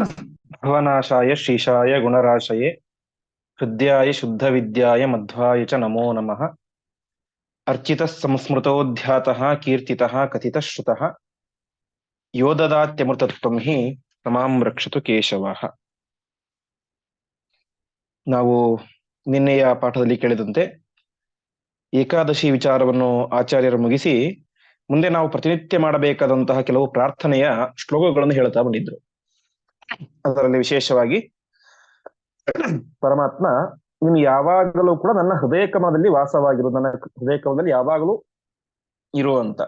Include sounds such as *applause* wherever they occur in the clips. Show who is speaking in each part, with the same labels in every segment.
Speaker 1: ಭವನಾಶಾಯ ಶ್ರೀಶಾಯ ಗುಣರಾಶಯೇ ಶುದ್ಧ ವಿದ್ಯಾಯ ಮಧ್ವಾಯ ಚ ನಮೋ ನಮಃ ಅರ್ಚಿತ ಸಂಸ್ಮೃತೋಧ್ಯಾತಃ ಕೀರ್ತಿತಃ ಕಥಿತ ಶ್ರುತಃ ಯೋ ದದಾತ್ಯಮೃತತ್ವಂ ಹಿ ತಮಾಂ ರಕ್ಷತು ಕೇಶವ ನಾವು ನಿನ್ನೆಯ ಪಾಠದಲ್ಲಿ ಕೇಳಿದಂತೆ ಏಕಾದಶಿ ವಿಚಾರವನ್ನು ಆಚಾರ್ಯರು ಮುಗಿಸಿ ಮುಂದೆ ನಾವು ಪ್ರತಿನಿತ್ಯ ಮಾಡಬೇಕಾದಂತಹ ಕೆಲವು ಪ್ರಾರ್ಥನೆಯ ಶ್ಲೋಕಗಳನ್ನು ಹೇಳ್ತಾ ಬಂದಿದ್ರು. ಅದರಲ್ಲಿ ವಿಶೇಷವಾಗಿ ಪರಮಾತ್ಮ ನೀನು ಯಾವಾಗಲೂ ಕೂಡ ನನ್ನ ಹೃದಯ ಕಮಲದಲ್ಲಿ ವಾಸವಾಗಿರು ನನ್ನ ಹೃದಯ ಕಮಲದಲ್ಲಿ ಯಾವಾಗಲೂ ಇರುವಂತ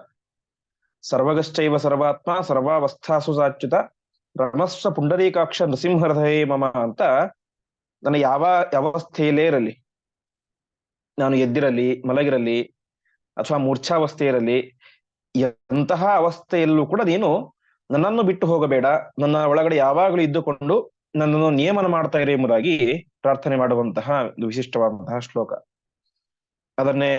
Speaker 1: ಸರ್ವಗಶ್ಚೈವ ಸರ್ವಾತ್ಮ ಸರ್ವಾವಸ್ಥಾಸು ಸಾಚ್ಯುತ ರಮಸ್ವ ಪುಂಡರೀಕಾಕ್ಷ ನೃಸಿಂಹ ಹೃದಯ ಮಮ ಅಂತ ನನ್ನ ಯಾವ ಯಾವಸ್ಥೆಯಲ್ಲೇ ಇರಲಿ, ನಾನು ಎದ್ದಿರಲಿ, ಮಲಗಿರಲಿ, ಅಥವಾ ಮೂರ್ಛಾವಸ್ಥೆ ಇರಲಿ ಎಂತಹ ಅವಸ್ಥೆಯಲ್ಲೂ ಕೂಡ ನೀನು ನನ್ನನ್ನು ಬಿಟ್ಟು ಹೋಗಬೇಡ. ನನ್ನ ಒಳಗಡೆ ಯಾವಾಗಲೂ ಇದ್ದುಕೊಂಡು ನನ್ನನ್ನು ನಿಯಮನ ಮಾಡ್ತಾ ಇರಿ ಎಂಬುದಾಗಿ ಪ್ರಾರ್ಥನೆ ಮಾಡುವಂತಹ ಒಂದು ವಿಶಿಷ್ಟವಾದಂತಹ ಶ್ಲೋಕ. ಅದನ್ನೇ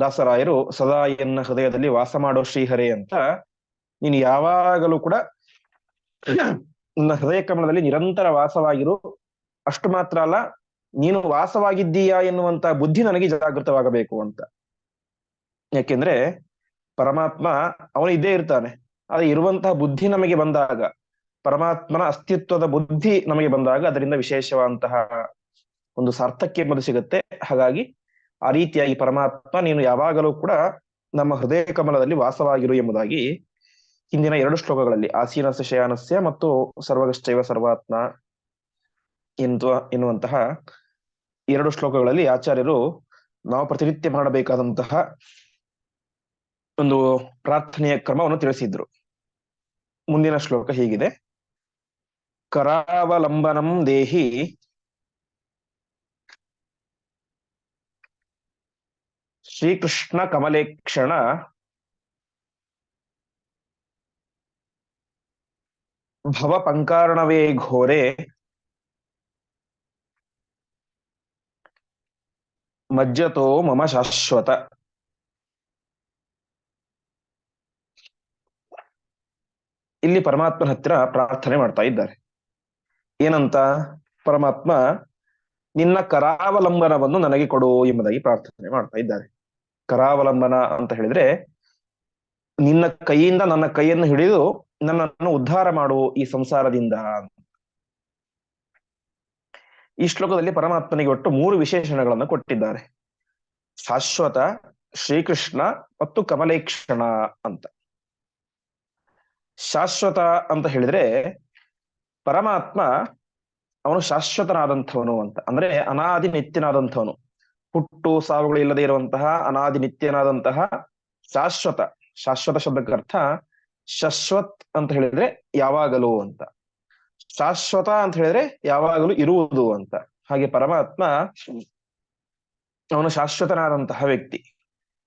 Speaker 1: ದಾಸರಾಯರು ಸದಾ ಎನ್ನ ಹೃದಯದಲ್ಲಿ ವಾಸ ಮಾಡೋ ಶ್ರೀಹರೇ ಅಂತ ನೀನು ಯಾವಾಗಲೂ ಕೂಡ ನನ್ನ ಹೃದಯ ಕಮಲದಲ್ಲಿ ನಿರಂತರ ವಾಸವಾಗಿರು. ಅಷ್ಟು ಮಾತ್ರ ಅಲ್ಲ, ನೀನು ವಾಸವಾಗಿದ್ದೀಯಾ ಎನ್ನುವಂತ ಬುದ್ಧಿ ನನಗೆ ಜಾಗೃತವಾಗಬೇಕು ಅಂತ. ಯಾಕೆಂದ್ರೆ ಪರಮಾತ್ಮ ಅವನು ಇದ್ದೇ ಇರ್ತಾನೆ. ಆದ್ರೆ ಇರುವಂತಹ ಬುದ್ಧಿ ನಮಗೆ ಬಂದಾಗ, ಪರಮಾತ್ಮನ ಅಸ್ತಿತ್ವದ ಬುದ್ಧಿ ನಮಗೆ ಬಂದಾಗ ಅದರಿಂದ ವಿಶೇಷವಾದಂತಹ ಒಂದು ಸಾರ್ಥಕ್ಯ ಎಂಬುದು ಸಿಗುತ್ತೆ. ಹಾಗಾಗಿ ಆ ರೀತಿಯಾಗಿ ಪರಮಾತ್ಮ ನೀನು ಯಾವಾಗಲೂ ಕೂಡ ನಮ್ಮ ಹೃದಯ ಕಮಲದಲ್ಲಿ ವಾಸವಾಗಿರು ಎಂಬುದಾಗಿ ಹಿಂದಿನ ಎರಡು ಶ್ಲೋಕಗಳಲ್ಲಿ ಆಸೀನಸ್ಯ ಶಯಾನಸ್ಯ ಮತ್ತು ಸರ್ವಗಶ್ಚೈವ ಸರ್ವಾತ್ಮ ಎಂದು ಎನ್ನುವಂತಹ ಎರಡು ಶ್ಲೋಕಗಳಲ್ಲಿ ಆಚಾರ್ಯರು ನಾವು ಪ್ರತಿನಿತ್ಯ ಮಾಡಬೇಕಾದಂತಹ ಒಂದು ಪ್ರಾರ್ಥನೆಯ ಕ್ರಮವನ್ನು ತಿಳಿಸಿದ್ರು. ಮುಂದಿನ ಶ್ಲೋಕ ಹೀಗಿದೆ. ಕರಾವಲಂಬನಂ ದೇಹಿ ಶ್ರೀಕೃಷ್ಣ ಕಮಲೇಕ್ಷಣ ಭವ ಪಂಕಾರ್ಣವೇ ಘೋರೆ ಮಜ್ಜತೋ ಮಮ ಶಾಶ್ವತ. ಇಲ್ಲಿ ಪರಮಾತ್ಮನ ಹತ್ತಿರ ಪ್ರಾರ್ಥನೆ ಮಾಡ್ತಾ ಇದ್ದಾರೆ. ಏನಂತ? ಪರಮಾತ್ಮ, ನಿನ್ನ ಕರಾವಲಂಬನವನ್ನು ನನಗೆ ಕೊಡು ಎಂಬುದಾಗಿ ಪ್ರಾರ್ಥನೆ ಮಾಡ್ತಾ ಇದ್ದಾರೆ. ಕರಾವಲಂಬನ ಅಂತ ಹೇಳಿದ್ರೆ, ನಿನ್ನ ಕೈಯಿಂದ ನನ್ನ ಕೈಯನ್ನು ಹಿಡಿದು ನನ್ನನ್ನು ಉದ್ಧಾರ ಮಾಡು ಈ ಸಂಸಾರದಿಂದ ಈ ಶ್ಲೋಕದಲ್ಲಿ ಪರಮಾತ್ಮನಿಗೆ ಒಟ್ಟು ಮೂರು ವಿಶೇಷಣಗಳನ್ನು ಕೊಟ್ಟಿದ್ದಾರೆ. ಶಾಶ್ವತ, ಶ್ರೀಕೃಷ್ಣ ಮತ್ತು ಕಮಲೇಕ್ಷಣ ಅಂತ. ಶಾಶ್ವತ ಅಂತ ಹೇಳಿದ್ರೆ ಪರಮಾತ್ಮ ಅವನು ಶಾಶ್ವತನಾದಂಥವನು ಅಂತ. ಅಂದ್ರೆ ಅನಾದಿ ನಿತ್ಯನಾದಂಥವನು ಹುಟ್ಟು, ಸಾವುಗಳು ಇಲ್ಲದೆ ಇರುವಂತಹ ಅನಾದಿ ನಿತ್ಯನಾದಂತಹ ಶಾಶ್ವತ. ಶಾಶ್ವತ ಶಬ್ದಕ್ಕೆ ಅರ್ಥ ಶಶ್ವತ್ ಅಂತ ಹೇಳಿದ್ರೆ ಯಾವಾಗಲೂ ಅಂತ. ಶಾಶ್ವತ ಅಂತ ಹೇಳಿದ್ರೆ ಯಾವಾಗಲೂ ಇರುವುದು ಅಂತ. ಹಾಗೆ ಪರಮಾತ್ಮ ಅವನು ಶಾಶ್ವತನಾದಂತಹ ವ್ಯಕ್ತಿ.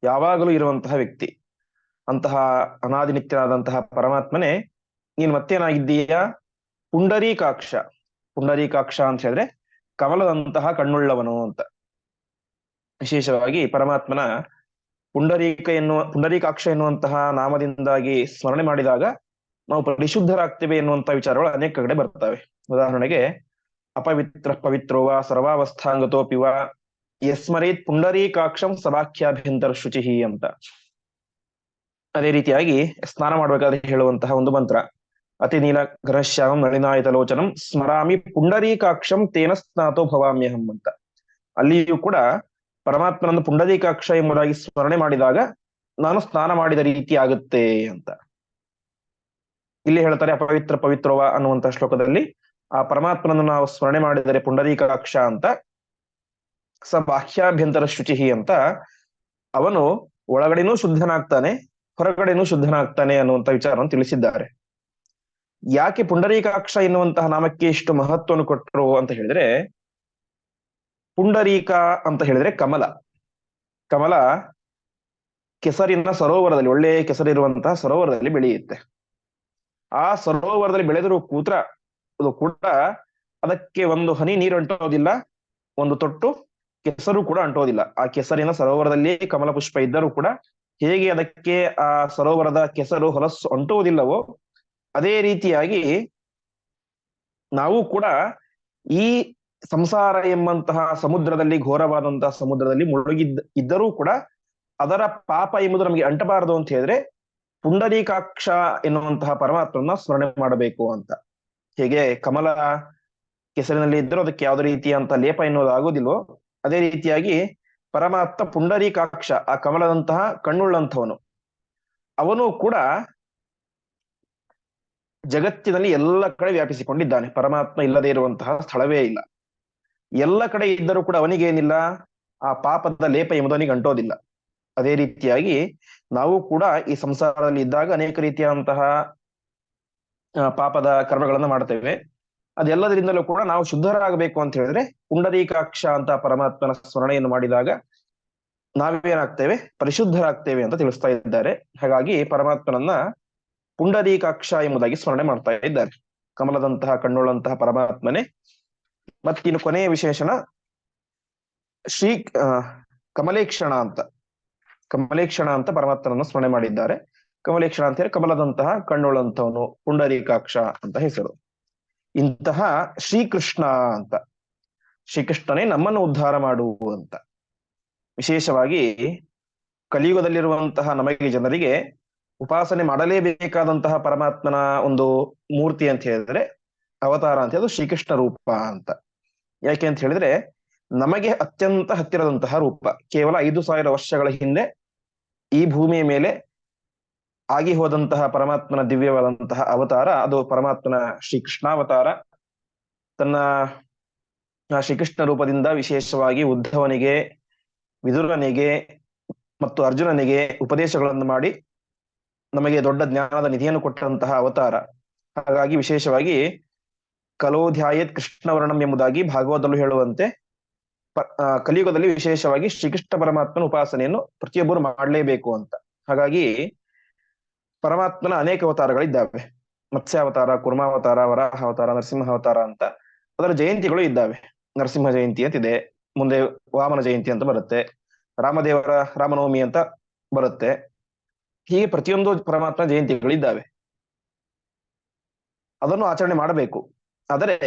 Speaker 1: ಯಾವಾಗಲೂ ಇರುವಂತಹ ವ್ಯಕ್ತಿ. ಅಂತಹ ಅನಾದಿನಿತ್ಯನಾದಂತಹ ಪರಮಾತ್ಮನೇ, ನೀನ್ ಮತ್ತೇನಾಗಿದ್ದೀಯಾ? ಪುಂಡರೀಕಾಕ್ಷ. ಪುಂಡರೀಕಾಕ್ಷ ಅಂತ ಹೇಳಿದ್ರೆ ಕಮಲದಂತಹ ಕಣ್ಣುಳ್ಳವನು ಅಂತ. ವಿಶೇಷವಾಗಿ ಪರಮಾತ್ಮನ ಪುಂಡರೀಕ ಎನ್ನುವ, ಪುಂಡರೀಕಾಕ್ಷ ಎನ್ನುವಂತಹ ನಾಮದಿಂದಾಗಿ ಸ್ಮರಣೆ ಮಾಡಿದಾಗ ನಾವು ಪರಿಶುದ್ಧರಾಗ್ತೇವೆ ಎನ್ನುವಂತಹ ವಿಚಾರಗಳು ಅನೇಕ ಕಡೆ ಬರ್ತವೆ. ಉದಾಹರಣೆಗೆ, ಅಪವಿತ್ರ ಪವಿತ್ರೋವ ಸರ್ವಾವಸ್ಥಾಂಗತೋಪಿವ ಯಸ್ಮರೇತ್ ಪುಂಡರೀಕಾಕ್ಷಂ ಸಭಾಖ್ಯಾಭ್ಯಂತರ ಶುಚಿಹಿ ಅಂತ. ಅದೇ ರೀತಿಯಾಗಿ ಸ್ನಾನ ಮಾಡಬೇಕಾದ್ರೆ ಹೇಳುವಂತಹ ಒಂದು ಮಂತ್ರ. ಅತಿ ನೀಲ ಘನಶ್ಯಾಮಂ ನಳಿನಾಯತ ಲೋಚನಂ ಸ್ಮರಾಮಿ ಪುಂಡರೀಕಾಕ್ಷಂ ತೇನ ಸ್ನಾತೋ ಭವಾಮ್ಯಹಂ ಅಂತ. ಅಲ್ಲಿಯೂ ಕೂಡ ಪರಮಾತ್ಮನನ್ನು ಪುಂಡರೀಕಾಕ್ಷ ಎಂಬುದಾಗಿ ಸ್ಮರಣೆ ಮಾಡಿದಾಗ ನಾನು ಸ್ನಾನ ಮಾಡಿದ ರೀತಿ ಆಗುತ್ತೆ ಅಂತ. ಇಲ್ಲಿ ಹೇಳ್ತಾರೆ ಅಪವಿತ್ರ ಪವಿತ್ರವ ಅನ್ನುವಂತಹ ಶ್ಲೋಕದಲ್ಲಿ ಆ ಪರಮಾತ್ಮನನ್ನು ನಾವು ಸ್ಮರಣೆ ಮಾಡಿದರೆ ಪುಂಡರೀಕಾಕ್ಷ ಅಂತ. ಸ ಬಾಹ್ಯಾಭ್ಯಂತರ ಶುಚಿಹಿ ಅಂತ. ಅವನು ಒಳಗಡೆನೂ ಶುದ್ಧನಾಗ್ತಾನೆ ಹೊರಗಡೆನೂ ಶುದ್ಧನಾಗ್ತಾನೆ ಅನ್ನುವಂತ ವಿಚಾರವನ್ನು ತಿಳಿಸಿದ್ದಾರೆ. ಯಾಕೆ ಪುಂಡರೀಕಾಕ್ಷ ಎನ್ನುವಂತಹ ನಾಮಕ್ಕೆ ಇಷ್ಟು ಮಹತ್ವವನ್ನು ಕೊಟ್ಟರು ಅಂತ ಹೇಳಿದ್ರೆ, ಪುಂಡರೀಕ ಅಂತ ಹೇಳಿದ್ರೆ ಕಮಲ. ಕಮಲ ಕೆಸರಿನ ಸರೋವರದಲ್ಲಿ, ಒಳ್ಳೆಯ ಕೆಸರಿರುವಂತಹ ಸರೋವರದಲ್ಲಿ ಬೆಳೆಯುತ್ತೆ. ಆ ಸರೋವರದಲ್ಲಿ ಬೆಳೆದಿರುವ ಕೂತ್ರ, ಅದು ಕೂಡ ಅದಕ್ಕೆ ಒಂದು ಹನಿ ನೀರು ಅಂಟೋದಿಲ್ಲ, ಒಂದು ತೊಟ್ಟು ಕೆಸರು ಕೂಡ ಅಂಟೋದಿಲ್ಲ. ಆ ಕೆಸರಿನ ಸರೋವರದಲ್ಲಿ ಕಮಲ ಪುಷ್ಪ ಇದ್ದರೂ ಕೂಡ ಹೇಗೆ ಅದಕ್ಕೆ ಆ ಸರೋವರದ ಕೆಸರು ಹೊಲಸು ಅಂಟುವುದಿಲ್ಲವೋ, ಅದೇ ರೀತಿಯಾಗಿ ನಾವು ಕೂಡ ಈ ಸಂಸಾರ ಎಂಬಂತಹ ಸಮುದ್ರದಲ್ಲಿ, ಘೋರವಾದಂತಹ ಸಮುದ್ರದಲ್ಲಿ ಮುಳುಗಿದ್ದ, ಇದ್ದರೂ ಕೂಡ ಅದರ ಪಾಪ ಎಂಬುದು ನಮಗೆ ಅಂಟಬಾರದು ಅಂತ ಹೇಳಿದ್ರೆ ಪುಂಡರೀಕಾಕ್ಷ ಎನ್ನುವಂತಹ ಪರಮಾತ್ಮನ ಸ್ಮರಣೆ ಮಾಡಬೇಕು ಅಂತ. ಹೇಗೆ ಕಮಲ ಕೆಸರಿನಲ್ಲಿ ಇದ್ದರೂ ಅದಕ್ಕೆ ಯಾವುದೇ ರೀತಿಯಂತ ಲೇಪ ಎನ್ನುವುದು ಆಗೋದಿಲ್ವೋ ಅದೇ ರೀತಿಯಾಗಿ ಪರಮಾತ್ಮ ಪುಂಡರೀಕಾಕ್ಷ, ಆ ಕಮಲದಂತಹ ಕಣ್ಣುಳ್ಳಂಥವನು. ಅವನು ಕೂಡ ಜಗತ್ತಿನಲ್ಲಿ ಎಲ್ಲ ಕಡೆ ವ್ಯಾಪಿಸಿಕೊಂಡಿದ್ದಾನೆ. ಪರಮಾತ್ಮ ಇಲ್ಲದೆ ಇರುವಂತಹ ಸ್ಥಳವೇ ಇಲ್ಲ. ಎಲ್ಲ ಕಡೆ ಇದ್ದರೂ ಕೂಡ ಅವನಿಗೇನಿಲ್ಲ? ಆ ಪಾಪದ ಲೇಪ ಎಂಬುದನಿಗೆ ಅಂಟೋದಿಲ್ಲ. ಅದೇ ರೀತಿಯಾಗಿ ನಾವು ಕೂಡ ಈ ಸಂಸಾರದಲ್ಲಿ ಇದ್ದಾಗ ಅನೇಕ ರೀತಿಯಾದಂತಹ ಪಾಪದ ಕರ್ಮಗಳನ್ನು ಮಾಡ್ತೇವೆ. ಅದೆಲ್ಲದರಿಂದಲೂ ಕೂಡ ನಾವು ಶುದ್ಧರಾಗಬೇಕು ಅಂತ ಹೇಳಿದ್ರೆ ಪುಂಡರೀಕಾಕ್ಷ ಅಂತ ಪರಮಾತ್ಮನ ಸ್ಮರಣೆಯನ್ನು ಮಾಡಿದಾಗ ನಾವೇನಾಗ್ತೇವೆ? ಪರಿಶುದ್ಧರಾಗ್ತೇವೆ ಅಂತ ತಿಳಿಸ್ತಾ ಇದ್ದಾರೆ. ಹಾಗಾಗಿ ಪರಮಾತ್ಮನನ್ನ ಪುಂಡರೀಕಾಕ್ಷ ಎಂಬುದಾಗಿ ಸ್ಮರಣೆ ಮಾಡ್ತಾ ಇದ್ದಾರೆ. ಕಮಲದಂತಹ, ಕಣ್ಣುಳ್ಳಂತಹ ಪರಮಾತ್ಮನೇ. ಮತ್ತಿನ್ನು ಕೊನೆಯ ವಿಶೇಷಣ, ಶ್ರೀ ಕಮಲೇಕ್ಷಣ ಅಂತ. ಕಮಲೇಕ್ಷಣ ಅಂತ ಪರಮಾತ್ಮನನ್ನು ಸ್ಮರಣೆ ಮಾಡಿದ್ದಾರೆ. ಕಮಲೇಕ್ಷಣ ಅಂತ ಹೇಳಿ ಕಮಲದಂತಹ ಕಣ್ಣುಳ್ಳಂತವನು ಪುಂಡರೀಕಾಕ್ಷ ಅಂತ ಹೆಸರು. ಇಂತಹ ಶ್ರೀಕೃಷ್ಣ ಅಂತ. ಶ್ರೀಕೃಷ್ಣನೇ ನಮ್ಮನ್ನು ಉದ್ಧಾರ ಮಾಡುವಂತ ವಿಶೇಷವಾಗಿ ಕಲಿಯುಗದಲ್ಲಿರುವಂತಹ ನಮಗೆ ಜನರಿಗೆ ಉಪಾಸನೆ ಮಾಡಲೇಬೇಕಾದಂತಹ ಪರಮಾತ್ಮನ ಒಂದು ಮೂರ್ತಿ ಅಂತ ಹೇಳಿದ್ರೆ ಅವತಾರ ಅಂತ ಹೇಳೋದು ಶ್ರೀಕೃಷ್ಣ ರೂಪ ಅಂತ. ಯಾಕೆ ಅಂತ ಹೇಳಿದ್ರೆ ನಮಗೆ ಅತ್ಯಂತ ಹತ್ತಿರದಂತಹ ರೂಪ. ಕೇವಲ ಐದು ಸಾವಿರ ವರ್ಷಗಳ ಹಿಂದೆ ಈ ಭೂಮಿಯ ಮೇಲೆ ಆಗಿ ಹೋದಂತಹ ಪರಮಾತ್ಮನ ದಿವ್ಯವಾದಂತಹ ಅವತಾರ, ಅದು ಪರಮಾತ್ಮನ ಶ್ರೀಕೃಷ್ಣಾವತಾರ. ತನ್ನ ಶ್ರೀಕೃಷ್ಣ ರೂಪದಿಂದ ವಿಶೇಷವಾಗಿ ಉದ್ಧವನಿಗೆ, ವಿದುರನಿಗೆ ಮತ್ತು ಅರ್ಜುನನಿಗೆ ಉಪದೇಶಗಳನ್ನು ಮಾಡಿ ನಮಗೆ ದೊಡ್ಡ ಜ್ಞಾನದ ನಿಧಿಯನ್ನು ಕೊಟ್ಟಂತಹ ಅವತಾರ. ಹಾಗಾಗಿ ವಿಶೇಷವಾಗಿ ಕಲೋಧ್ಯಾಯತ್ ಕೃಷ್ಣವರ್ಣಂ ಎಂಬುದಾಗಿ ಭಾಗವತದಲ್ಲೂ ಹೇಳುವಂತೆ ಕಲಿಯುಗದಲ್ಲಿ ವಿಶೇಷವಾಗಿ ಶ್ರೀಕೃಷ್ಣ ಪರಮಾತ್ಮನ ಉಪಾಸನೆಯನ್ನು ಪ್ರತಿಯೊಬ್ಬರು ಮಾಡಲೇಬೇಕು ಅಂತ. ಹಾಗಾಗಿ ಪರಮಾತ್ಮನ ಅನೇಕ ಅವತಾರಗಳಿದ್ದಾವೆ. ಮತ್ಸ್ಯಾವತಾರ, ಕುರ್ಮಾವತಾರ ವರಾಹ ಅವತಾರ ನರಸಿಂಹ ಅವತಾರ ಅಂತ. ಅದರ ಜಯಂತಿಗಳು ಇದ್ದಾವೆ. ನರಸಿಂಹ ಜಯಂತಿ ಅಂತಿದೆ ಮುಂದೆ ವಾಮನ ಜಯಂತಿ ಅಂತ ಬರುತ್ತೆ. ರಾಮದೇವರ ರಾಮನವಮಿ ಅಂತ ಬರುತ್ತೆ. ಹೀಗೆ ಪ್ರತಿಯೊಂದು ಪರಮಾತ್ಮ ಜಯಂತಿಗಳಿದ್ದಾವೆ ಅದನ್ನು ಆಚರಣೆ ಮಾಡಬೇಕು. ಆದರೆ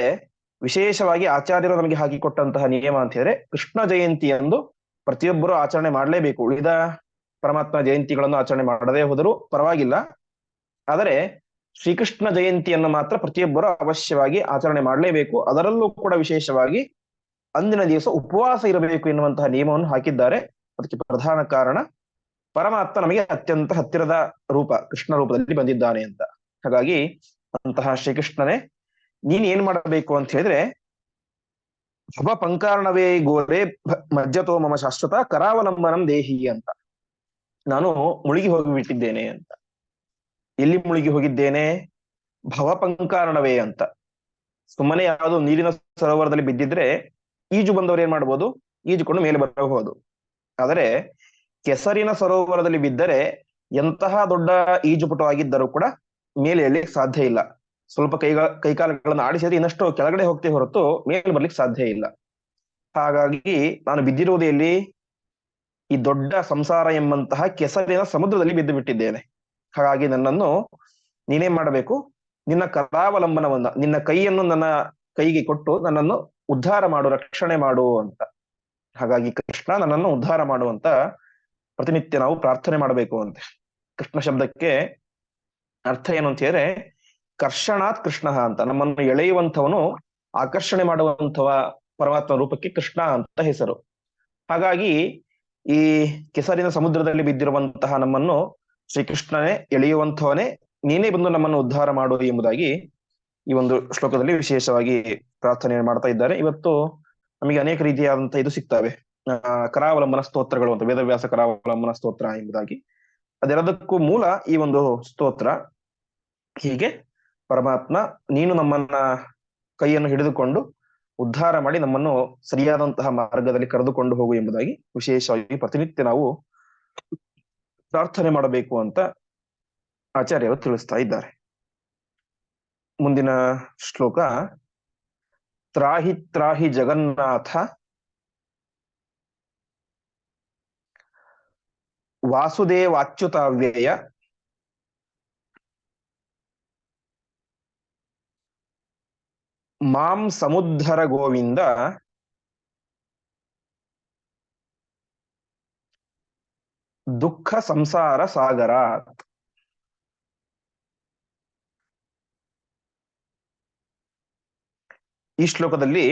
Speaker 1: ವಿಶೇಷವಾಗಿ ಆಚಾರ್ಯರು ನಮಗೆ ಹಾಕಿಕೊಟ್ಟಂತಹ ನಿಯಮ ಅಂತ ಹೇಳಿದ್ರೆ ಕೃಷ್ಣ ಜಯಂತಿ ಎಂದು ಪ್ರತಿಯೊಬ್ಬರು ಆಚರಣೆ ಮಾಡಲೇಬೇಕು. ಉಳಿದ ಪರಮಾತ್ಮ ಜಯಂತಿಗಳನ್ನು ಆಚರಣೆ ಮಾಡದೇ ಹೋದರೂ ಪರವಾಗಿಲ್ಲ. ಆದರೆ ಶ್ರೀಕೃಷ್ಣ ಜಯಂತಿಯನ್ನು ಮಾತ್ರ ಪ್ರತಿಯೊಬ್ಬರು ಅವಶ್ಯವಾಗಿ ಆಚರಣೆ ಮಾಡಲೇಬೇಕು. ಅದರಲ್ಲೂ ಕೂಡ ವಿಶೇಷವಾಗಿ ಅಂದಿನ ದಿವಸ ಉಪವಾಸ ಇರಬೇಕು ಎನ್ನುವಂತಹ ನಿಯಮವನ್ನು ಹಾಕಿದ್ದಾರೆ. ಅದಕ್ಕೆ ಪ್ರಧಾನ ಕಾರಣ ಪರಮಾತ್ಮ ನಮಗೆ ಅತ್ಯಂತ ಹತ್ತಿರದ ರೂಪ, ಕೃಷ್ಣ ರೂಪದಲ್ಲಿ ಬಂದಿದ್ದಾನೆ ಅಂತ. ಹಾಗಾಗಿ ಅಂತಹ ಶ್ರೀಕೃಷ್ಣನೇ, ನೀನ್ ಏನ್ ಮಾಡಬೇಕು ಅಂತ ಹೇಳಿದ್ರೆ, ಶುಭ ಪಂಕಾರಣವೇ ಗೋರೆ ಮಜ್ಜತೋ ಮಮ ಶಾಶ್ವತ ಕರಾವಲಂಬನಂ ದೇಹಿ ಅಂತ. ನಾನು ಮುಳುಗಿ ಹೋಗಿಬಿಟ್ಟಿದ್ದೇನೆ ಅಂತ. ಎಲ್ಲಿ ಮುಳುಗಿ ಹೋಗಿದ್ದೇನೆ? ಭವಪಂಕಾರಣವೇ ಅಂತ. ಸುಮ್ಮನೆ ಯಾವುದು ನೀರಿನ ಸರೋವರದಲ್ಲಿ ಬಿದ್ದಿದ್ರೆ ಈಜು ಬಂದವರು ಏನ್ ಮಾಡ್ಬೋದು? ಈಜುಕೊಂಡು ಮೇಲೆ ಬರಬಹುದು. ಆದರೆ ಕೆಸರಿನ ಸರೋವರದಲ್ಲಿ ಬಿದ್ದರೆ ಎಂತಹ ದೊಡ್ಡ ಈಜುಪಟು ಆಗಿದ್ದರೂ ಕೂಡ ಮೇಲೆ ಎಳ್ಲಿಕ್ಕೆ ಸಾಧ್ಯ ಇಲ್ಲ. ಸ್ವಲ್ಪ ಕೈಗಳ ಕೈಕಾಲುಗಳನ್ನು ಆಡಿಸಿದ್ರೆ ಇನ್ನಷ್ಟು ಕೆಳಗಡೆ ಹೋಗ್ತೇ ಹೊರತು ಮೇಲೆ ಬರ್ಲಿಕ್ಕೆ ಸಾಧ್ಯ ಇಲ್ಲ. ಹಾಗಾಗಿ ನಾನು ಬಿದ್ದಿರುವುದು ಎಲ್ಲಿ ಈ ದೊಡ್ಡ ಸಂಸಾರ ಎಂಬಂತಹ ಕೆಸರಿನ ಸಮುದ್ರದಲ್ಲಿ ಬಿದ್ದು ಬಿಟ್ಟಿದ್ದೇನೆ. ಹಾಗಾಗಿ ನನ್ನನ್ನು ನೀನೇ ಮಾಡಬೇಕು. ನಿನ್ನ ಕಲಾವಲಂಬನವನ್ನ, ನಿನ್ನ ಕೈಯನ್ನು ನನ್ನ ಕೈಗೆ ಕೊಟ್ಟು ನನ್ನನ್ನು ಉದ್ಧಾರ ಮಾಡು, ರಕ್ಷಣೆ ಮಾಡು ಅಂತ. ಹಾಗಾಗಿ ಕೃಷ್ಣ ನನ್ನನ್ನು ಉದ್ಧಾರ ಮಾಡುವಂತ ಪ್ರತಿನಿತ್ಯ ನಾವು ಪ್ರಾರ್ಥನೆ ಮಾಡಬೇಕು ಅಂತೆ. ಕೃಷ್ಣ ಶಬ್ದಕ್ಕೆ ಅರ್ಥ ಏನು ಅಂತ ಹೇಳಿದ್ರೆ, ಕರ್ಷಣಾತ್ ಕೃಷ್ಣ ಅಂತ, ನಮ್ಮನ್ನು ಎಳೆಯುವಂಥವನು ಆಕರ್ಷಣೆ ಮಾಡುವಂಥವ ಪರಮಾತ್ಮ ರೂಪಕ್ಕೆ ಕೃಷ್ಣ ಅಂತ ಹೆಸರು. ಹಾಗಾಗಿ ಈ ಕೆಸರಿನ ಸಮುದ್ರದಲ್ಲಿ ಬಿದ್ದಿರುವಂತಹ ನಮ್ಮನ್ನು ಶ್ರೀಕೃಷ್ಣನೇ ಎಳೆಯುವಂತವನೇ ನೀನೇ ಬಂದು ನಮ್ಮನ್ನು ಉದ್ಧಾರ ಮಾಡು ಎಂಬುದಾಗಿ ಈ ಒಂದು ಶ್ಲೋಕದಲ್ಲಿ ವಿಶೇಷವಾಗಿ ಪ್ರಾರ್ಥನೆ ಮಾಡ್ತಾ ಇದ್ದಾರೆ. ಇವತ್ತು ನಮಗೆ ಅನೇಕ ರೀತಿಯಾದಂತಹ ಇದು ಸಿಗ್ತವೆ. ಕರಾವಲಂಬನ ಸ್ತೋತ್ರಗಳು ಅಂತ, ವೇದವ್ಯಾಸ ಕರಾವಲಂಬನ ಸ್ತೋತ್ರ ಎಂಬುದಾಗಿ. ಅದೆಲ್ಲದಕ್ಕೂ ಮೂಲ ಈ ಒಂದು ಸ್ತೋತ್ರ. ಹೀಗೆ ಪರಮಾತ್ಮ ನೀನು ನಮ್ಮನ್ನ ಕೈಯನ್ನು ಹಿಡಿದುಕೊಂಡು ಉದ್ಧಾರ ಮಾಡಿ ನಮ್ಮನ್ನು ಸರಿಯಾದಂತಹ ಮಾರ್ಗದಲ್ಲಿ ಕರೆದುಕೊಂಡು ಹೋಗು ಎಂಬುದಾಗಿ ವಿಶೇಷವಾಗಿ ಪ್ರತಿನಿತ್ಯ ನಾವು ಪ್ರಾರ್ಥನೆ ಮಾಡಬೇಕು ಅಂತ ಆಚಾರ್ಯರು ತಿಳಿಸ್ತಾ ಇದ್ದಾರೆ. ಮುಂದಿನ ಶ್ಲೋಕ, ತ್ರಾಹಿ ತ್ರಾಹಿ ಜಗನ್ನಾಥ, ವಾಸುದೇವಾಚ್ಯುತಾವ್ಯಯ ಮಾಂ ಸಮುದ್ಧರ ಗೋವಿಂದ ದುಃಖ ಸಂಸಾರ ಸಾಗರ ಈ ಶ್ಲೋಕದಲ್ಲಿ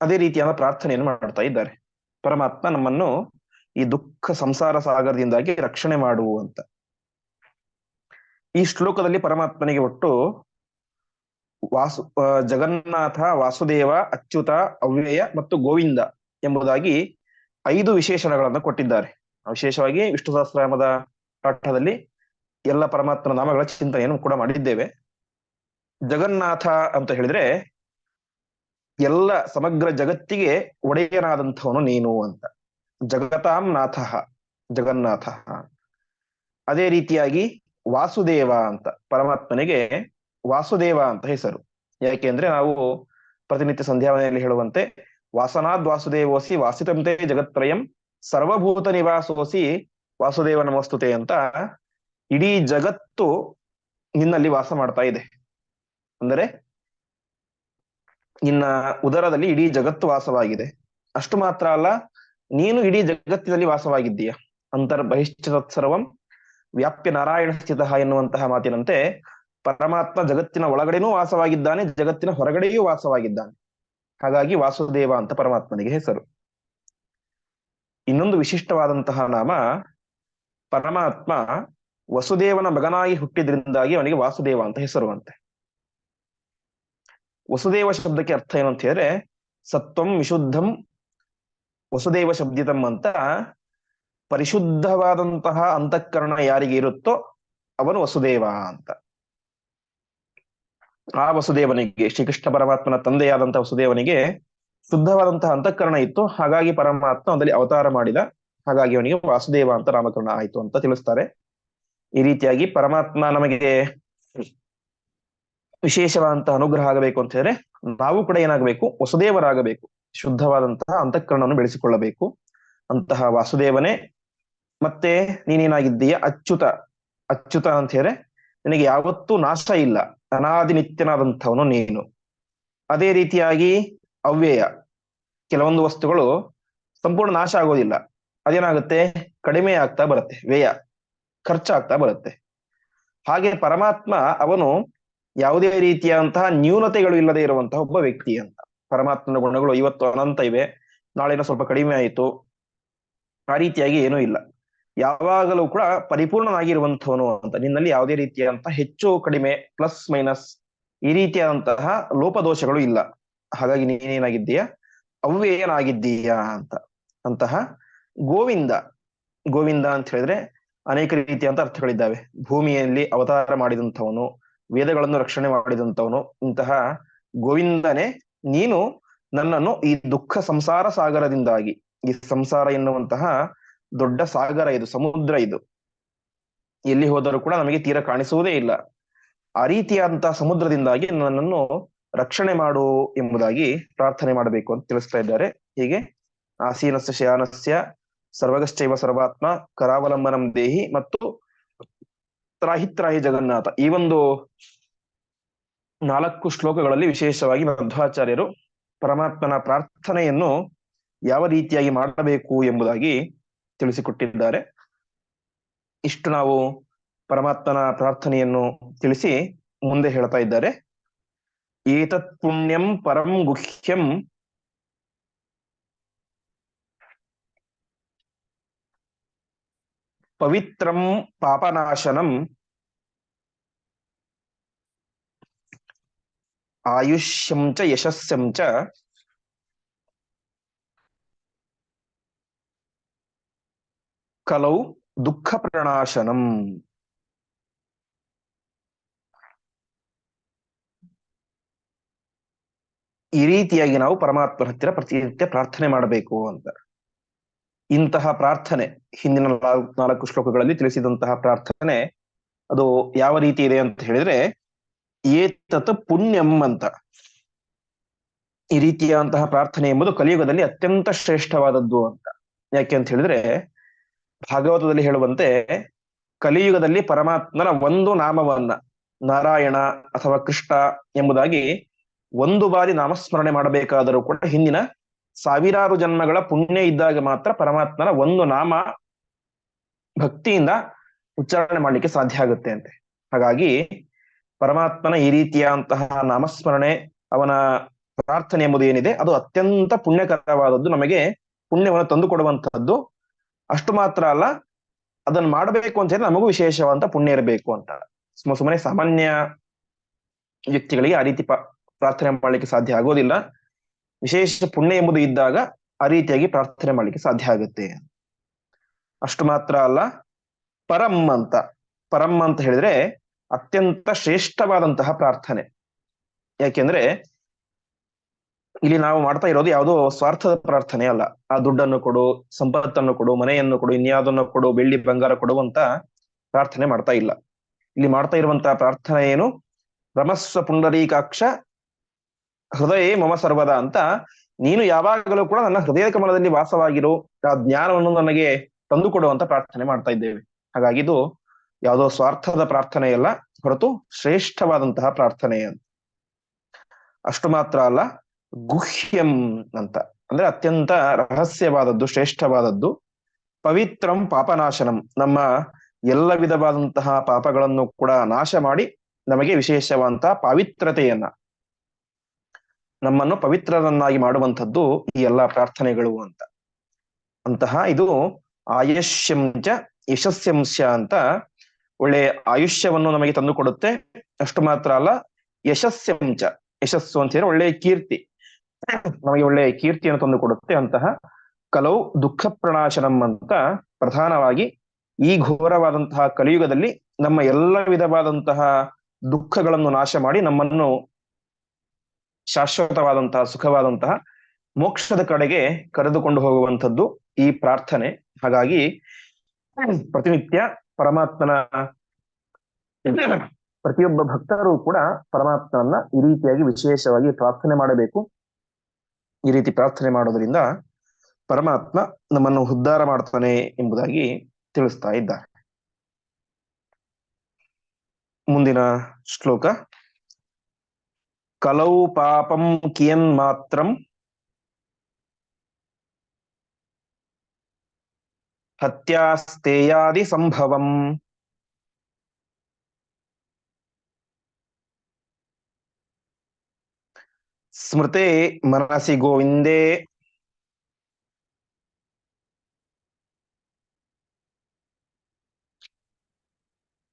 Speaker 1: ಅದೇ ರೀತಿಯಾದ ಪ್ರಾರ್ಥನೆಯನ್ನು ಮಾಡ್ತಾ ಇದ್ದಾರೆ. ಪರಮಾತ್ಮ ನಮ್ಮನ್ನು ಈ ದುಃಖ ಸಂಸಾರ ಸಾಗರದಿಂದಾಗಿ ರಕ್ಷಣೆ ಮಾಡು ಅಂತ ಈ ಶ್ಲೋಕದಲ್ಲಿ ಪರಮಾತ್ಮನಿಗೆ ಒಟ್ಟು ವಾಸು ಜಗನ್ನಾಥ, ವಾಸುದೇವ, ಅಚ್ಯುತ, ಅವ್ಯಯ ಮತ್ತು ಗೋವಿಂದ ಎಂಬುದಾಗಿ ಐದು ವಿಶೇಷಣಗಳನ್ನು ಕೊಟ್ಟಿದ್ದಾರೆ. ವಿಶೇಷವಾಗಿ ವಿಷ್ಣು ಸಹಸ್ರನಾಮದ ಪಾಠದಲ್ಲಿ ಎಲ್ಲ ಪರಮಾತ್ಮನ ನಾಮಗಳ ಚಿಂತನೆಯನ್ನು ಕೂಡ ಮಾಡಿದ್ದೇವೆ. ಜಗನ್ನಾಥ ಅಂತ ಹೇಳಿದ್ರೆ, ಎಲ್ಲ ಸಮಗ್ರ ಜಗತ್ತಿಗೆ ಒಡೆಯನಾದಂಥವನು ನೀನು ಅಂತ. ಜಗತಾಂ ನಾಥ, ಜಗನ್ನಾಥ. ಅದೇ ರೀತಿಯಾಗಿ ವಾಸುದೇವ ಅಂತ ಪರಮಾತ್ಮನಿಗೆ ವಾಸುದೇವ ಅಂತ ಹೆಸರು. ಯಾಕೆಂದ್ರೆ ನಾವು ಪ್ರತಿನಿತ್ಯ ಸಂಧ್ಯಾವನೆಯಲ್ಲಿ ಹೇಳುವಂತೆ ವಾಸನಾದ್ ವಾಸುದೇವೋಸಿ ವಾಸಿತಂತೆ ಜಗತ್ತ್ರಯಂ ಸರ್ವಭೂತ ನಿವಾಸೋಸಿ ವಾಸುದೇವ ನಮಸ್ತುತೆ ಅಂತ ಇಡೀ ಜಗತ್ತು ನಿನ್ನಲ್ಲಿ ವಾಸ ಮಾಡ್ತಾ ಇದೆ. ಅಂದರೆ ನಿನ್ನ ಉದರದಲ್ಲಿ ಇಡೀ ಜಗತ್ತು ವಾಸವಾಗಿದೆ. ಅಷ್ಟು ಮಾತ್ರ ಅಲ್ಲ, ನೀನು ಇಡೀ ಜಗತ್ತಿನಲ್ಲಿ ವಾಸವಾಗಿದ್ದೀಯ? ಅಂತರ್ ಬಹಿಷ್ಠ ಸರ್ವಂ ವ್ಯಾಪ್ಯ ನಾರಾಯಣ ಸ್ಥಿತ ಎನ್ನುವಂತಹ ಮಾತಿನಂತೆ ಪರಮಾತ್ಮ ಜಗತ್ತಿನ ಒಳಗಡೆನೂ ವಾಸವಾಗಿದ್ದಾನೆ, ಜಗತ್ತಿನ ಹೊರಗಡೆಯೂ ವಾಸವಾಗಿದ್ದಾನೆ. ಹಾಗಾಗಿ ವಾಸುದೇವ ಅಂತ ಪರಮಾತ್ಮನಿಗೆ ಹೆಸರು. ಇನ್ನೊಂದು ವಿಶಿಷ್ಟವಾದಂತಹ ನಾಮ ಪರಮಾತ್ಮ ವಸುದೇವನ ಮಗನಾಗಿ ಹುಟ್ಟಿದ್ರಿಂದಾಗಿ ಅವನಿಗೆ ವಾಸುದೇವ ಅಂತ ಹೆಸರು ಅಂತೆ. ವಸುದೇವ ಶಬ್ದಕ್ಕೆ ಅರ್ಥ ಏನು ಅಂತ ಹೇಳಿದ್ರೆ, ಸತ್ವಂ ವಿಶುದ್ಧಂ ವಸುದೇವ ಶಬ್ದಿತಂ ಅಂತ ಪರಿಶುದ್ಧವಾದಂತಹ ಅಂತಃಕರಣ ಯಾರಿಗೆ ಇರುತ್ತೋ ಅವನು ವಸುದೇವ ಅಂತ. ಆ ವಸುದೇವನಿಗೆ, ಶ್ರೀಕೃಷ್ಣ ಪರಮಾತ್ಮನ ತಂದೆಯಾದಂತಹ ವಸುದೇವನಿಗೆ ಶುದ್ಧವಾದಂತಹ ಅಂತಃಕರಣ ಇತ್ತು. ಹಾಗಾಗಿ ಪರಮಾತ್ಮ ಅದರಲ್ಲಿ ಅವತಾರ ಮಾಡಿದ, ಹಾಗಾಗಿ ಅವನಿಗೆ ವಾಸುದೇವ ಅಂತ ನಾಮಕರಣ ಆಯಿತು ಅಂತ ತಿಳಿಸ್ತಾರೆ. ಈ ರೀತಿಯಾಗಿ ಪರಮಾತ್ಮ ನಮಗೆ ವಿಶೇಷವಾದಂತಹ ಅನುಗ್ರಹ ಆಗಬೇಕು ಅಂತ ಹೇಳಿದ್ರೆ, ನಾವು ಕೂಡ ಏನಾಗಬೇಕು, ವಸುದೇವರಾಗಬೇಕು. ಶುದ್ಧವಾದಂತಹ ಅಂತಃಕರಣವನ್ನು ಬೆಳೆಸಿಕೊಳ್ಳಬೇಕು. ಅಂತಹ ವಾಸುದೇವನೇ, ಮತ್ತೆ ನೀನೇನಾಗಿದ್ದೀಯ? ಅಚ್ಯುತ ಅಚ್ಯುತ ಅಂತ ಹೇಳಿದ್ರೆ, ನಿನಗೆ ಯಾವತ್ತೂ ನಾಶ ಇಲ್ಲ. ಅನಾದಿ ನಿತ್ಯನಾದಂಥವನು ನೀನು. ಅದೇ ರೀತಿಯಾಗಿ ಅವ್ಯಯ. ಕೆಲವೊಂದು ವಸ್ತುಗಳು ಸಂಪೂರ್ಣ ನಾಶ ಆಗೋದಿಲ್ಲ. ಅದೇನಾಗುತ್ತೆ? ಕಡಿಮೆ ಆಗ್ತಾ ಬರುತ್ತೆ. ವ್ಯಯ. ಖರ್ಚಾಗ್ತಾ ಬರುತ್ತೆ. ಹಾಗೆ ಪರಮಾತ್ಮ ಅವನು ಯಾವುದೇ ರೀತಿಯಾದಂತಹ ನ್ಯೂನತೆಗಳು ಇಲ್ಲದೆ ಇರುವಂತಹ ಒಬ್ಬ ವ್ಯಕ್ತಿ ಅಂತ. ಪರಮಾತ್ಮನ ಗುಣಗಳು ಇವತ್ತು ಅನಂತ ಇವೆ. ನಾಳೆನ ಸ್ವಲ್ಪ ಕಡಿಮೆ ಆಯಿತು. ಆ ರೀತಿಯಾಗಿ ಏನೂ ಇಲ್ಲ. ಯಾವಾಗಲೂ ಕೂಡ ಪರಿಪೂರ್ಣನಾಗಿರುವಂಥವನು ಅಂತ, ನಿನ್ನಲ್ಲಿ ಯಾವುದೇ ರೀತಿಯಾದಂತಹ ಹೆಚ್ಚು, ಕಡಿಮೆ ಪ್ಲಸ್ ಮೈನಸ್ ಈ ರೀತಿಯಾದಂತಹ ಲೋಪದೋಷಗಳು ಇಲ್ಲ. ಹಾಗಾಗಿ ನೀನೇನಾಗಿದ್ದೀಯ? ಅವ್ಯಯನಾಗಿದ್ದೀಯಾ ಅಂತ. ಅಂತಹ ಗೋವಿಂದ ಗೋವಿಂದ ಅಂತ ಹೇಳಿದ್ರೆ ಅನೇಕ ರೀತಿಯಂತ ಅರ್ಥಗಳಿದ್ದಾವೆ. ಭೂಮಿಯಲ್ಲಿ ಅವತಾರ ಮಾಡಿದಂಥವನು, ವೇದಗಳನ್ನು ರಕ್ಷಣೆ ಮಾಡಿದಂಥವನು, ಇಂತಹ ಗೋವಿಂದನೇ ನೀನು ನನ್ನನ್ನು ಈ ದುಃಖ ಸಂಸಾರ ಸಾಗರದಿಂದಾಗಿ, ಈ ಸಂಸಾರ ಎನ್ನುವಂತಹ ದೊಡ್ಡ ಸಾಗರ ಇದು, ಸಮುದ್ರ ಇದು. ಎಲ್ಲಿ ಹೋದರೂ ಕೂಡ ನಮಗೆ ತೀರ ಕಾಣಿಸುವುದೇ ಇಲ್ಲ. ಆ ರೀತಿಯಾದಂತಹ ಸಮುದ್ರದಿಂದಾಗಿ ನನ್ನನ್ನು ರಕ್ಷಣೆ ಮಾಡು ಎಂಬುದಾಗಿ ಪ್ರಾರ್ಥನೆ ಮಾಡಬೇಕು ಅಂತ ತಿಳಿಸ್ತಾ ಇದ್ದಾರೆ. ಹೀಗೆ ಆಸೀನಸ್ಯ, ಶಯಾನಸ್ಯ, ಸರ್ವಗಶ್ಚೈವ ಸರ್ವಾತ್ಮ, ಕರಾವಲಂಬನಂ ದೇಹಿ ಮತ್ತು ತ್ರಾಹಿ ತ್ರಾಹಿ ಜಗನ್ನಾಥ. ಈ ಒಂದು ನಾಲ್ಕು ಶ್ಲೋಕಗಳಲ್ಲಿ ವಿಶೇಷವಾಗಿ ಮಧ್ವಾಚಾರ್ಯರು ಪರಮಾತ್ಮನ ಪ್ರಾರ್ಥನೆಯನ್ನು ಯಾವ ರೀತಿಯಾಗಿ ಮಾಡಬೇಕು ಎಂಬುದಾಗಿ ತಿಳಿಸಿಕೊಟ್ಟಿದ್ದಾರೆ. ಇಷ್ಟು ನಾವು ಪರಮಾತ್ಮನ ಪ್ರಾರ್ಥನೆಯನ್ನು ತಿಳಿಸಿ ಮುಂದೆ ಹೇಳ್ತಾ ಇದ್ದಾರೆ. ಏತತ್ ಪುಣ್ಯಂ ಪರಂ ಗುಹ್ಯಂ. ಪವಿತ್ರಂ ಪಾಪನಾಶನಂ. ಆಯುಷ್ಯಂ ಚ ಯಶಸ್ಸಂ ಚ. ಕಲೌ ದುಃಖ ಪ್ರಣಾಶನಂ. ಈ ರೀತಿಯಾಗಿ ನಾವು ಪರಮಾತ್ಮನ ಹತ್ತಿರ ಪ್ರತಿನಿತ್ಯ ಪ್ರಾರ್ಥನೆ ಮಾಡಬೇಕು ಅಂತ. ಇಂತಹ ಪ್ರಾರ್ಥನೆ, ಹಿಂದಿನ ನಾಲ್ಕು ಶ್ಲೋಕಗಳಲ್ಲಿ ತಿಳಿಸಿದಂತಹ ಪ್ರಾರ್ಥನೆ, ಅದು ಯಾವ ರೀತಿ ಇದೆ ಅಂತ ಹೇಳಿದ್ರೆ, ಏತತ್ ಪುಣ್ಯಂ ಅಂತ. ಈ ರೀತಿಯಾದಂತಹ ಪ್ರಾರ್ಥನೆ ಎಂಬುದು ಕಲಿಯುಗದಲ್ಲಿ ಅತ್ಯಂತ ಶ್ರೇಷ್ಠವಾದದ್ದು ಅಂತ. ಯಾಕೆ ಅಂತ ಹೇಳಿದ್ರೆ ಭಾಗವತದಲ್ಲಿ ಹೇಳುವಂತೆ ಕಲಿಯುಗದಲ್ಲಿ ಪರಮಾತ್ಮನ ಒಂದು ನಾಮವನ್ನ ನಾರಾಯಣ ಅಥವಾ ಕೃಷ್ಣ ಎಂಬುದಾಗಿ ಒಂದು ಬಾರಿ ನಾಮಸ್ಮರಣೆ ಮಾಡಬೇಕಾದರೂ ಕೂಡ ಹಿಂದಿನ ಸಾವಿರಾರು ಜನ್ಮಗಳ ಪುಣ್ಯ ಇದ್ದಾಗ ಮಾತ್ರ ಪರಮಾತ್ಮನ ಒಂದು ನಾಮ ಭಕ್ತಿಯಿಂದ ಉಚ್ಚಾರಣೆ ಮಾಡಲಿಕ್ಕೆ ಸಾಧ್ಯ ಆಗುತ್ತೆ ಅಂತೆ. ಹಾಗಾಗಿ ಪರಮಾತ್ಮನ ಈ ರೀತಿಯಾದಂತಹ ನಾಮಸ್ಮರಣೆ, ಅವನ ಪ್ರಾರ್ಥನೆ ಎಂಬುದು ಏನಿದೆ, ಅದು ಅತ್ಯಂತ ಪುಣ್ಯಕರವಾದದ್ದು, ನಮಗೆ ಪುಣ್ಯವನ್ನು ತಂದು ಕೊಡುವಂತಹದ್ದು ಅಷ್ಟು ಮಾತ್ರ ಅಲ್ಲ, ಅದನ್ನ ಮಾಡಬೇಕು ಅಂತ ಹೇಳಿ ನಮಗೂ ವಿಶೇಷವಂತ ಪುಣ್ಯ ಇರಬೇಕು ಅಂತ ಸುಮ್ಮ ಸುಮ್ಮನೆ ಸಾಮಾನ್ಯ ವ್ಯಕ್ತಿಗಳಿಗೆ ಆ ರೀತಿ ಪ್ರಾರ್ಥನೆ ಮಾಡ್ಲಿಕ್ಕೆ ಸಾಧ್ಯ ಆಗೋದಿಲ್ಲ. ವಿಶೇಷ ಪುಣ್ಯ ಎಂಬುದು ಇದ್ದಾಗ ಆ ರೀತಿಯಾಗಿ ಪ್ರಾರ್ಥನೆ ಮಾಡ್ಲಿಕ್ಕೆ ಸಾಧ್ಯ ಆಗುತ್ತೆ. ಅಷ್ಟು ಮಾತ್ರ ಅಲ್ಲ, ಪರಂ ಅಂತ ಪರಂ ಅಂತ ಹೇಳಿದ್ರೆ ಅತ್ಯಂತ ಶ್ರೇಷ್ಠವಾದಂತಹ ಪ್ರಾರ್ಥನೆ. ಯಾಕೆಂದ್ರೆ ಇಲ್ಲಿ ನಾವು ಮಾಡ್ತಾ ಇರೋದು ಯಾವುದೋ ಸ್ವಾರ್ಥದ ಪ್ರಾರ್ಥನೆ ಅಲ್ಲ. ಆ ದುಡ್ಡನ್ನು ಕೊಡು, ಸಂಪತ್ತನ್ನು ಕೊಡು, ಮನೆಯನ್ನು ಕೊಡು, ಇನ್ಯಾವುದನ್ನು ಕೊಡು, ಬೆಳ್ಳಿ ಬಂಗಾರ ಕೊಡುವಂತ ಪ್ರಾರ್ಥನೆ ಮಾಡ್ತಾ ಇಲ್ಲ. ಇಲ್ಲಿ ಮಾಡ್ತಾ ಇರುವಂತಹ ಪ್ರಾರ್ಥನೆ ಏನು? ರಮಸ್ವ ಪುಂಡರೀಕಾಕ್ಷ, ಹೃದಯ ಮಮ ಸರ್ವದ ಅಂತ ನೀನು ಯಾವಾಗಲೂ ಕೂಡ ನನ್ನ ಹೃದಯ ಕಮಲದಲ್ಲಿ ವಾಸವಾಗಿರು, ಆ ಜ್ಞಾನವನ್ನು ನನಗೆ ತಂದು ಕೊಡುವಂತ ಪ್ರಾರ್ಥನೆ ಮಾಡ್ತಾ ಇದ್ದೇವೆ. ಹಾಗಾಗಿ ಇದು ಯಾವುದೋ ಸ್ವಾರ್ಥದ ಪ್ರಾರ್ಥನೆ ಅಲ್ಲ, ಹೊರತು ಶ್ರೇಷ್ಠವಾದಂತಹ ಪ್ರಾರ್ಥನೆ ಅಂತ. ಅಷ್ಟು ಮಾತ್ರ ಅಲ್ಲ ಗುಹ್ಯಂ ಅಂತ. ಅಂದ್ರೆ ಅತ್ಯಂತ ರಹಸ್ಯವಾದದ್ದು, ಶ್ರೇಷ್ಠವಾದದ್ದು, ಪವಿತ್ರಂ ಪಾಪನಾಶನಂ. ನಮ್ಮ ಎಲ್ಲ ವಿಧವಾದಂತಹ ಪಾಪಗಳನ್ನು ಕೂಡ ನಾಶ ಮಾಡಿ ನಮಗೆ ವಿಶೇಷವಾದಂತಹ ಪಾವಿತ್ರತೆಯನ್ನ, ನಮ್ಮನ್ನು ಪವಿತ್ರರನ್ನಾಗಿ ಮಾಡುವಂಥದ್ದು ಈ ಎಲ್ಲಾ ಪ್ರಾರ್ಥನೆಗಳು ಅಂತ. ಅಂತಹ ಇದು ಆಯುಷ್ಯಂಚ ಯಶಸ್ಯಂಶ ಅಂತ ಒಳ್ಳೆ ಆಯುಷ್ಯವನ್ನು ನಮಗೆ ತಂದು ಕೊಡುತ್ತೆ ಅಷ್ಟು ಮಾತ್ರ ಅಲ್ಲ ಯಶಸ್ಯಂಚ ಯಶಸ್ಸು ಅಂತ ಹೇಳಿ ಒಳ್ಳೆ ಕೀರ್ತಿ. ನಮಗೆ ಒಳ್ಳೆಯ ಕೀರ್ತಿಯನ್ನು ತಂದು ಕೊಡುತ್ತೆ ಅಂತಹ ಕಲೌ ದುಃಖ ಪ್ರಣಾಶನಂ ಅಂತ ಪ್ರಧಾನವಾಗಿ ಈ ಘೋರವಾದಂತಹ ಕಲಿಯುಗದಲ್ಲಿ ನಮ್ಮ ಎಲ್ಲ ವಿಧವಾದಂತಹ ದುಃಖಗಳನ್ನು ನಾಶ ಮಾಡಿ ನಮ್ಮನ್ನು ಶಾಶ್ವತವಾದಂತಹ, ಸುಖವಾದಂತಹ ಮೋಕ್ಷದ ಕಡೆಗೆ ಕರೆದುಕೊಂಡು ಹೋಗುವಂಥದ್ದು ಈ ಪ್ರಾರ್ಥನೆ. ಹಾಗಾಗಿ ಪ್ರತಿನಿತ್ಯ ಪರಮಾತ್ಮನ ಪ್ರತಿಯೊಬ್ಬ ಭಕ್ತರು ಕೂಡ ಪರಮಾತ್ಮನನ್ನ ಈ ರೀತಿಯಾಗಿ ವಿಶೇಷವಾಗಿ ಪ್ರಾರ್ಥನೆ ಮಾಡಬೇಕು. ಈ ರೀತಿ ಪ್ರಾರ್ಥನೆ ಮಾಡೋದ್ರಿಂದ ಪರಮಾತ್ಮ ನಮ್ಮನ್ನು ಉದ್ಧಾರ ಮಾಡ್ತಾನೆ ಎಂಬುದಾಗಿ ತಿಳಿಸ್ತಾ ಇದ್ದಾರೆ. ಮುಂದಿನ ಶ್ಲೋಕ. ಕಲೌ ಪಾಪಂ ಕಿಯನ್ ಮಾತ್ರಂ ಹತ್ಯಾಸ್ತೇಯಾದಿ ಸಂಭವಂ. ಸ್ಮೃತೆ ಮನಸಿ ಗೋವಿಂದೇ.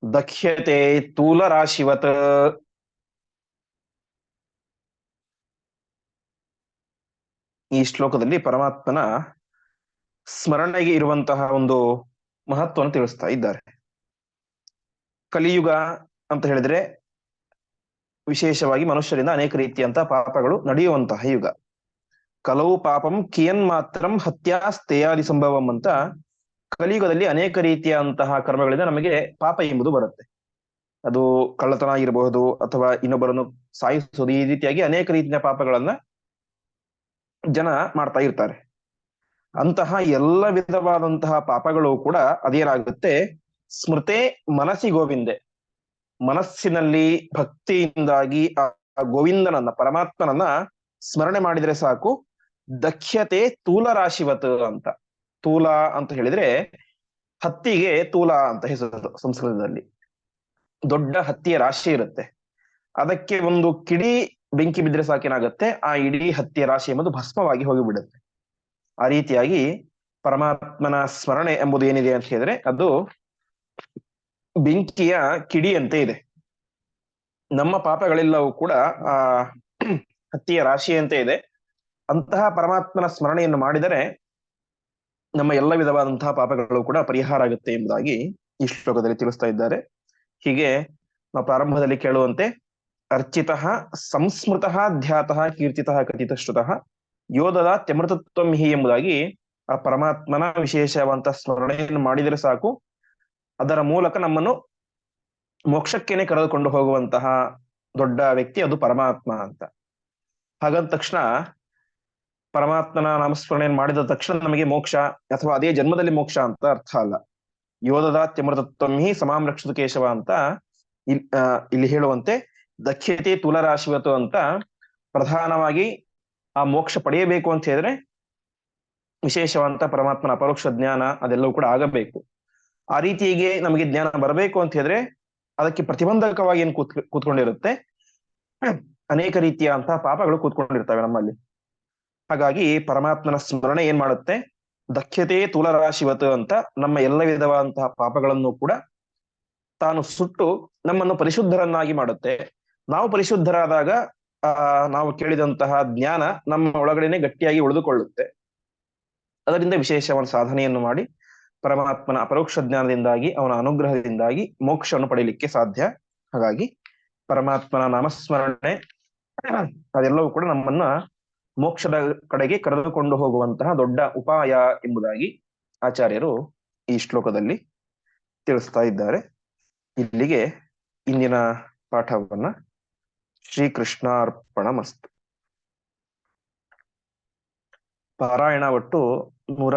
Speaker 1: ದಕ್ಷ್ಯತೆ ತೂಲರಾಶಿವತ್ ಈ ಶ್ಲೋಕದಲ್ಲಿ ಪರಮಾತ್ಮನ ಸ್ಮರಣೆಗೆ ಇರುವಂತಹ ಒಂದು ಮಹತ್ವವನ್ನು ತಿಳಿಸ್ತಾ ಇದ್ದಾರೆ. ಕಲಿಯುಗ ಅಂತ ಹೇಳಿದ್ರೆ ವಿಶೇಷವಾಗಿ ಮನುಷ್ಯರಿಂದ ಅನೇಕ ರೀತಿಯಂತಹ ಪಾಪಗಳು ನಡೆಯುವಂತಹ ಯುಗ. ಕಲವು ಪಾಪಂ ಕಿಯನ್ ಮಾತ್ರಂ ಹತ್ಯಾಸ್ತೇಯಾದಿ ಸಂಭವಂ ಅಂತ ಕಲಿಯುಗದಲ್ಲಿ ಅನೇಕ ರೀತಿಯಂತಹ ಕರ್ಮಗಳಿಂದ ನಮಗೆ ಪಾಪ ಎಂಬುದು ಬರುತ್ತೆ. ಅದು ಕಳ್ಳತನ ಆಗಿರಬಹುದು ಅಥವಾ ಇನ್ನೊಬ್ಬರನ್ನು ಸಾಯಿಸೋದು ಈ ರೀತಿಯಾಗಿ ಅನೇಕ ರೀತಿಯ ಪಾಪಗಳನ್ನ ಜನ ಮಾಡ್ತಾ ಇರ್ತಾರೆ. ಅಂತಹ ಎಲ್ಲ ವಿಧವಾದಂತಹ ಪಾಪಗಳು ಕೂಡ ಅದೇನಾಗುತ್ತೆ? ಸ್ಮೃತೆ ಮನಸ್ಸಿ ಗೋವಿಂದೆ ಮನಸ್ಸಿನಲ್ಲಿ ಭಕ್ತಿಯಿಂದಾಗಿ ಆ ಗೋವಿಂದನನ್ನ, ಪರಮಾತ್ಮನನ್ನ ಸ್ಮರಣೆ ಮಾಡಿದ್ರೆ ಸಾಕು. ದಕ್ಷತೆ ತೂಲ ರಾಶಿವತ್ ಅಂತ. ತೂಲ ಅಂತ ಹೇಳಿದ್ರೆ ಹತ್ತಿಗೆ ತೂಲ ಅಂತ ಹೆಸರು ಸಂಸ್ಕೃತದಲ್ಲಿ. ದೊಡ್ಡ ಹತ್ತಿಯ ರಾಶಿ ಇರುತ್ತೆ. ಅದಕ್ಕೆ ಒಂದು ಕಿಡಿ ಬೆಂಕಿ ಬಿದ್ರೆ ಸಾಕೇನಾಗತ್ತೆ ಆ ಇಡೀ ಹತ್ತಿಯ ರಾಶಿ ಎಂಬುದು ಭಸ್ಮವಾಗಿ ಹೋಗಿಬಿಡುತ್ತೆ. ಆ ರೀತಿಯಾಗಿ ಪರಮಾತ್ಮನ ಸ್ಮರಣೆ ಎಂಬುದು ಏನಿದೆ ಅಂತ ಹೇಳಿದ್ರೆ ಅದು ಬೆಂಕಿಯ ಕಿಡಿಯಂತೆ ಇದೆ. ನಮ್ಮ ಪಾಪಗಳೆಲ್ಲವೂ ಕೂಡ, ಆ, ಹತ್ತಿಯ ರಾಶಿಯಂತೆ ಇದೆ. ಅಂತಹ ಪರಮಾತ್ಮನ ಸ್ಮರಣೆಯನ್ನು ಮಾಡಿದರೆ ನಮ್ಮ ಎಲ್ಲ ವಿಧವಾದಂತಹ ಪಾಪಗಳು ಕೂಡ ಪರಿಹಾರ ಆಗುತ್ತೆ ಎಂಬುದಾಗಿ ಈ ಶ್ಲೋಕದಲ್ಲಿ ತಿಳಿಸ್ತಾ ಇದ್ದಾರೆ. ಹೀಗೆ ನಾವು ಪ್ರಾರಂಭದಲ್ಲಿ ಕೇಳುವಂತೆ, ಅರ್ಚಿತಃ ಸಂಸ್ಮೃತ ಧ್ಯಾತಃ ಕೀರ್ತಿತಃ ಕಥಿತ ಶ್ರುತಃ ಯೋಧದ ತ್ಯಮೃತತ್ವಂ ಹಿ ಎಂಬುದಾಗಿ ಆ ಪರಮಾತ್ಮನ ವಿಶೇಷವಾದಂತಹ ಸ್ಮರಣೆಯನ್ನು ಮಾಡಿದರೆ ಸಾಕು. ಅದರ ಮೂಲಕ ನಮ್ಮನ್ನು ಮೋಕ್ಷಕ್ಕೇನೆ ಕರೆದುಕೊಂಡು ಹೋಗುವಂತಹ ದೊಡ್ಡ ವ್ಯಕ್ತಿ ಅದು ಪರಮಾತ್ಮ ಅಂತ. ಹಾಗಂದ ತಕ್ಷಣ ಪರಮಾತ್ಮನ ನಾಮಸ್ಮರಣೆಯನ್ನು ಮಾಡಿದ ತಕ್ಷಣ ನಮಗೆ ಮೋಕ್ಷ ಅಥವಾ ಅದೇ ಜನ್ಮದಲ್ಲಿ ಮೋಕ್ಷ ಅಂತ ಅರ್ಥ ಅಲ್ಲ. ಯೋಧದ ತ್ಯಮೃತತ್ವಂ ಹಿ ಸಮಾಂ ಕೇಶವ ಅಂತ ಇಲ್ಲಿ ಹೇಳುವಂತೆ ದಕ್ಷತೆ ತುಲರಾಶಿವತು ಅಂತ ಪ್ರಧಾನವಾಗಿ ಆ ಮೋಕ್ಷ ಪಡೆಯಬೇಕು ಅಂತ ಹೇಳಿದ್ರೆ ವಿಶೇಷವಂತ ಪರಮಾತ್ಮನ ಅಪರೋಕ್ಷ ಜ್ಞಾನ ಅದೆಲ್ಲವೂ ಕೂಡ ಆಗಬೇಕು. ಆ ರೀತಿಗೆ ನಮಗೆ ಜ್ಞಾನ ಬರಬೇಕು ಅಂತ ಹೇಳಿದ್ರೆ ಅದಕ್ಕೆ ಪ್ರತಿಬಂಧಕವಾಗಿ ಏನು ಕೂತ್ ಕೂತ್ಕೊಂಡಿರುತ್ತೆ? ಅನೇಕ ರೀತಿಯ ಅಂತಹ ಪಾಪಗಳು ಕೂತ್ಕೊಂಡಿರ್ತವೆ ನಮ್ಮಲ್ಲಿ. ಹಾಗಾಗಿ ಪರಮಾತ್ಮನ ಸ್ಮರಣೆ ಏನ್ ಮಾಡುತ್ತೆ? ದಕ್ಷತೆ ತುಲರಾಶಿವತ್ ಅಂತ ನಮ್ಮ ಎಲ್ಲ ವಿಧವಾದಂತಹ ಪಾಪಗಳನ್ನು ಕೂಡ ತಾನು ಸುಟ್ಟು ನಮ್ಮನ್ನು ಪರಿಶುದ್ಧರನ್ನಾಗಿ ಮಾಡುತ್ತೆ. ನಾವು ಪರಿಶುದ್ಧರಾದಾಗ, ಆ, ನಾವು ಕೇಳಿದಂತಹ ಜ್ಞಾನ ನಮ್ಮ ಒಳಗಡೆನೆ ಗಟ್ಟಿಯಾಗಿ ಉಳಿದುಕೊಳ್ಳುತ್ತೆ. ಅದರಿಂದ ವಿಶೇಷವಾದ ಸಾಧನೆಯನ್ನು ಮಾಡಿ ಪರಮಾತ್ಮನ ಅಪರೋಕ್ಷ ಜ್ಞಾನದಿಂದಾಗಿ, ಅವನ ಅನುಗ್ರಹದಿಂದಾಗಿ ಮೋಕ್ಷವನ್ನು ಪಡೆಯಲಿಕ್ಕೆ ಸಾಧ್ಯ. ಹಾಗಾಗಿ ಪರಮಾತ್ಮನ ನಾಮಸ್ಮರಣೆ *clears throat* ಅದೆಲ್ಲವೂ ಕೂಡ ನಮ್ಮನ್ನ ಮೋಕ್ಷದ ಕಡೆಗೆ ಕರೆದುಕೊಂಡು ಹೋಗುವಂತಹ ದೊಡ್ಡ ಉಪಾಯ ಎಂಬುದಾಗಿ ಆಚಾರ್ಯರು ಈ ಶ್ಲೋಕದಲ್ಲಿ ತಿಳಿಸ್ತಾ ಇದ್ದಾರೆ. ಇಲ್ಲಿಗೆ ಇಂದಿನ ಪಾಠವನ್ನ ಶ್ರೀಕೃಷ್ಣಾರ್ಪಣ ಮಸ್ತು ಪಾರಾಯಣ ಒಟ್ಟು ನೂರ